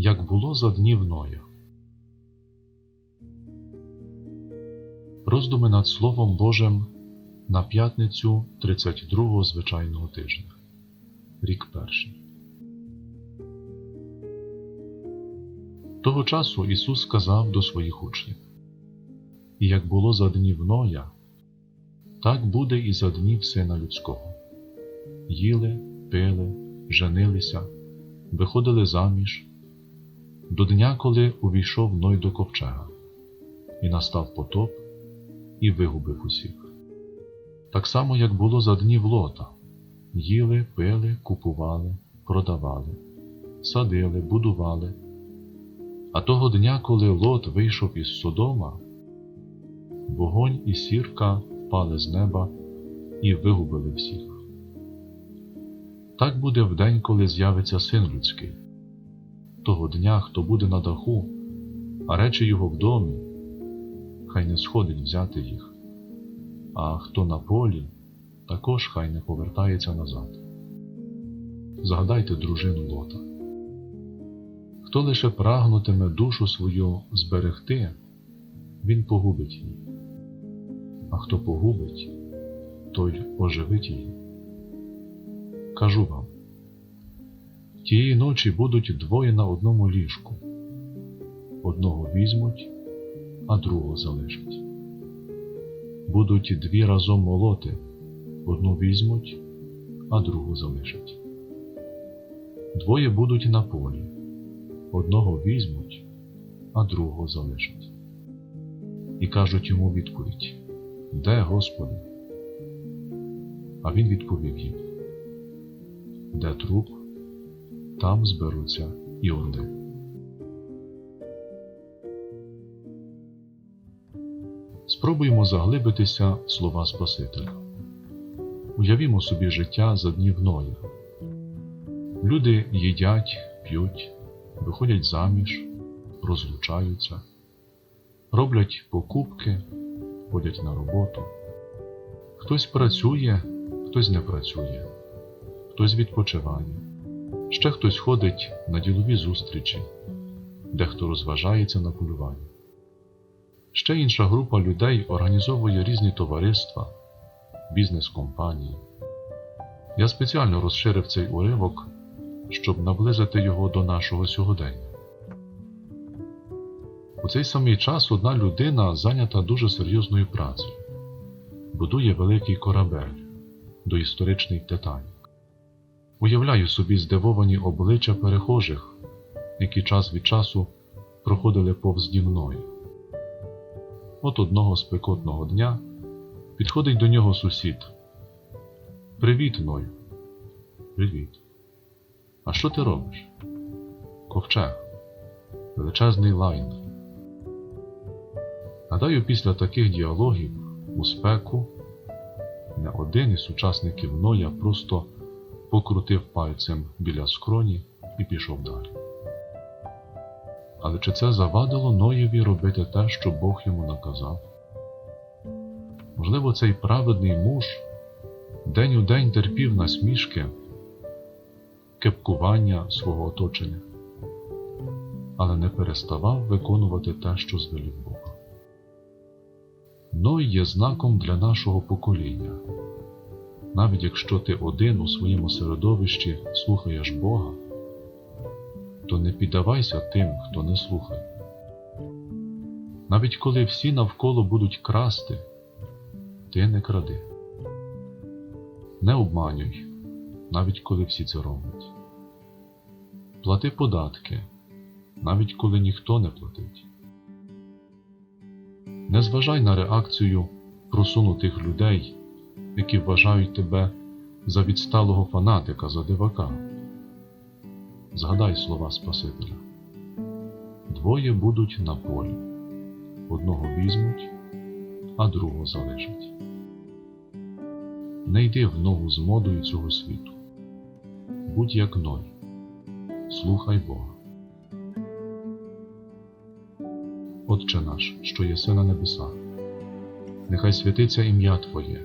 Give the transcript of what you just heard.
як було за днів Ноя. Роздуми над Словом Божим на п'ятницю 32-го звичайного тижня. Рік перший. Того часу Ісус сказав до своїх учнів: І як було за днів Ноя, так буде і за днів Сина Людського. Їли, пили, женилися, виходили заміж, до дня, коли увійшов Ной до ковчега, і настав потоп, і вигубив усіх. Так само, як було за днів Лота, їли, пили, купували, продавали, садили, будували. А того дня, коли Лот вийшов із Содома, вогонь і сірка впали з неба і вигубили всіх. Так буде в день, коли з'явиться син людський. Того дня, хто буде на даху, а речі його в домі, хай не сходить взяти їх, а хто на полі, також хай не повертається назад. Згадайте дружину Лота. Хто лише прагнутиме душу свою зберегти, він погубить її, а хто погубить, той оживить її. Кажу вам, тієї ночі будуть двоє на одному ліжку, одного візьмуть, а другого залишать. Будуть дві разом молоти, одну візьмуть, а другу залишать. Двоє будуть на полі, одного візьмуть, а другого залишать. І кажуть йому відповідь Де, Господи? А він відповів їм Де труп, там зберуться і орди. Спробуємо заглибитися в слова Спасителя. Уявімо собі життя за днів Ноя. Люди їдять, п'ють, виходять заміж, розлучаються, роблять покупки, ходять на роботу. Хтось працює, хтось не працює, хтось відпочиває, ще хтось ходить на ділові зустрічі, дехто розважається на полюванні. Ще інша група людей організовує різні товариства, бізнес-компанії. Я спеціально розширив цей уривок, щоб наблизити його до нашого сьогодення. У цей самий час одна людина зайнята дуже серйозною працею, будує великий корабель, доісторичний Титанік. Уявляю собі здивовані обличчя перехожих, які час від часу проходили повз ді мною. От одного спекотного дня підходить до нього сусід. Привіт, Ною. Привіт. А що ти робиш? Ковчег. Величезний лайнер. Гадаю, після таких діалогів у спеку не один із учасників Ноя просто покрутив пальцем біля скроні і пішов далі. Але чи це завадило Ноєві робити те, що Бог йому наказав? Можливо, цей праведний муж день у день терпів насмішки, кепкування свого оточення, але не переставав виконувати те, що звелів Бог. Ной є знаком для нашого покоління. Навіть якщо ти один у своєму середовищі слухаєш Бога, то не піддавайся тим, хто не слухає. Навіть коли всі навколо будуть красти, ти не кради. Не обманюй, навіть коли всі це роблять. Плати податки, навіть коли ніхто не платить. Не зважай на реакцію просунутих людей, які вважають тебе за відсталого фанатика, за дивака. Згадай слова Спасителя. Двоє будуть на полі, одного візьмуть, а другого залишать. Не йди в ногу з модою цього світу. Будь як Ной, слухай Бога. Отче наш, що єси на небесах, нехай святиться ім'я Твоє,